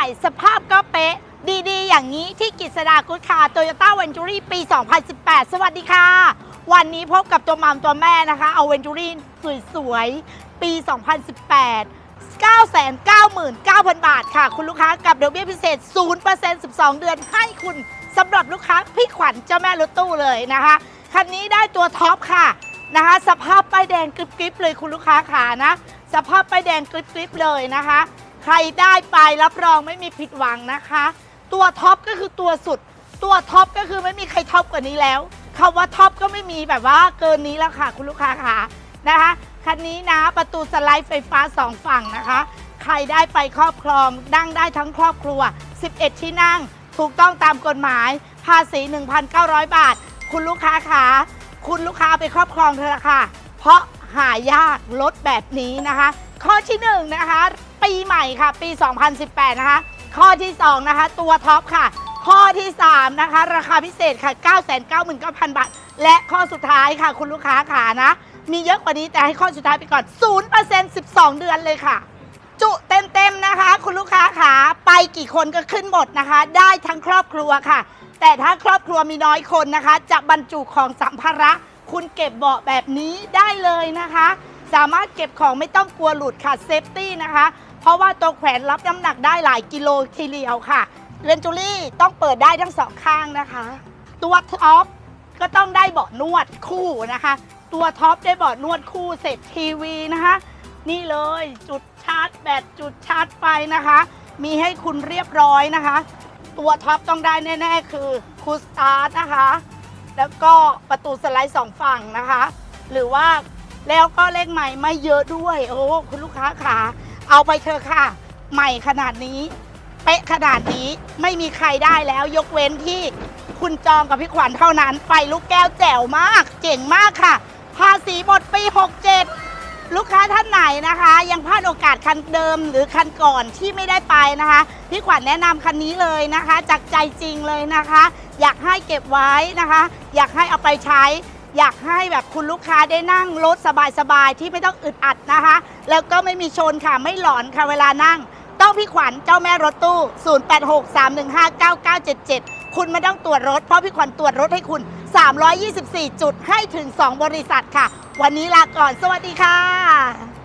ม่สภาพก็เป๊ะ ดีๆ อย่างนี้ที่กิษดากุดคาโตโยต้าเวนจูรี่ปี 2018 สวัสดีค่ะ วันนี้พบกับตัวมัมตัวแม่นะคะ เอาเวนจูรี่สวยๆ ปี 2018 999,000 บาทค่ะ คุณลูกค้ากับดอกเบี้ยพิเศษ 0% 12 เดือนให้คุณสำหรับลูกค้าพี่ขวัญเจ้าแม่รถตู้เลยนะคะ คันนี้ได้ตัวท็อปค่ะนะคะ สภาพป้ายแดงกริบๆเลยคุณลูกค้าขานะ สภาพป้ายแดงกริบๆเลยนะคะ ใครได้ไปรับรองไม่มีผิดหวังนะคะ ตัวท็อปก็คือตัวสุด ตัวท็อปก็คือไม่มีใครท็อปกว่านี้แล้วคำว่าท็อปก็ไม่มีแบบว่าเกินนี้แล้วค่ะ คุณลูกค้าค่ะนะคะคันนี้นะประตูสไลด์ไฟฟ้าสองฝั่งนะคะ ใครได้ไปครอบครองนั่งได้ทั้งครอบครัว 11 ที่นั่ง ถูกต้องตามกฎหมาย ภาษี 1,900 บาท คุณลูกค้าขาคุณลูกค้าไปครอบครองเถอะค่ะ เพราะหายากรถแบบนี้นะคะ ข้อที่1นงนะคะ ปีใหม่ค่ะ ปี 2018 นะคะ ข้อที่ 2 นะคะ ตัวท็อปค่ะ ข้อที่ 3 นะคะ ราคาพิเศษค่ะ 999,000 บาท และข้อสุดท้ายค่ะ คุณลูกค้าขานะ มีเยอะกว่านี้แต่ให้ข้อสุดท้ายไปก่อน 0% 12 เดือนเลยค่ะ จุเต็มๆนะคะ คุณลูกค้าขาไปกี่คนก็ขึ้นหมดนะคะ ได้ทั้งครอบครัวค่ะ แต่ถ้าครอบครัวมีน้อยคนนะคะ จะบรรจุของสัมภาระคุณเก็บเบาะแบบนี้ได้เลยนะคะ สามารถเก็บของไม่ต้องกลัวหลุดค่ะเซฟตี้นะคะ เพราะว่าตัวแขวนรับน้ำหนักได้หลายกิโลทีเดียวค่ะเรนจูรี่ต้องเปิดได้ทั้งสองข้างนะคะ ตัวท็อปก็ต้องได้เบาะนวดคู่นะคะ ตัวท็อปได้เบาะนวดคู่เสร็จทีวีนะคะ นี่เลยจุดชาร์จแบตจุดชาร์จไฟนะคะ มีให้คุณเรียบร้อยนะคะ ตัวท็อปต้องได้แน่ ๆ คือคูสตาร์ทนะคะ แล้วก็ประตูสไลด์สองฝั่งนะคะ หรือว่าแล้วก็เลขใหม่ไม่เยอะด้วย โอ้คุณลูกค้าขา เอาไปเถอะค่ะ ใหม่ขนาดนี้ เป๊ะขนาดนี้ไม่มีใครได้แล้วยกเว้นที่คุณจองกับพี่ขวัญเท่านั้นไปลูกแก้วแจ๋วมาก เจ๋งมากค่ะ ภาษีหมดปี 67 ลูกค้าท่านไหนนะคะ ยังพลาดโอกาสคันเดิมหรือคันก่อนที่ไม่ได้ไปนะคะ พี่ขวัญแนะนำคันนี้เลยนะคะ จากใจจริงเลยนะคะ อยากให้เก็บไว้นะคะ อยากให้เอาไปใช้ อยากให้แบบคุณลูกค้าได้นั่งรถสบายๆ ที่ไม่ต้องอึดอัดนะคะ แล้วก็ไม่มีชนค่ะไม่หลอนค่ะเวลานั่ง ต้องพี่ขวัญเจ้าแม่รถตู้ 0863159977 คุณไม่ต้องตรวจรถ เพราะพี่ขวัญตรวจรถให้คุณ 324 จุดให้ถึง 2 บริษัทค่ะ วันนี้ลาก่อนสวัสดีค่ะ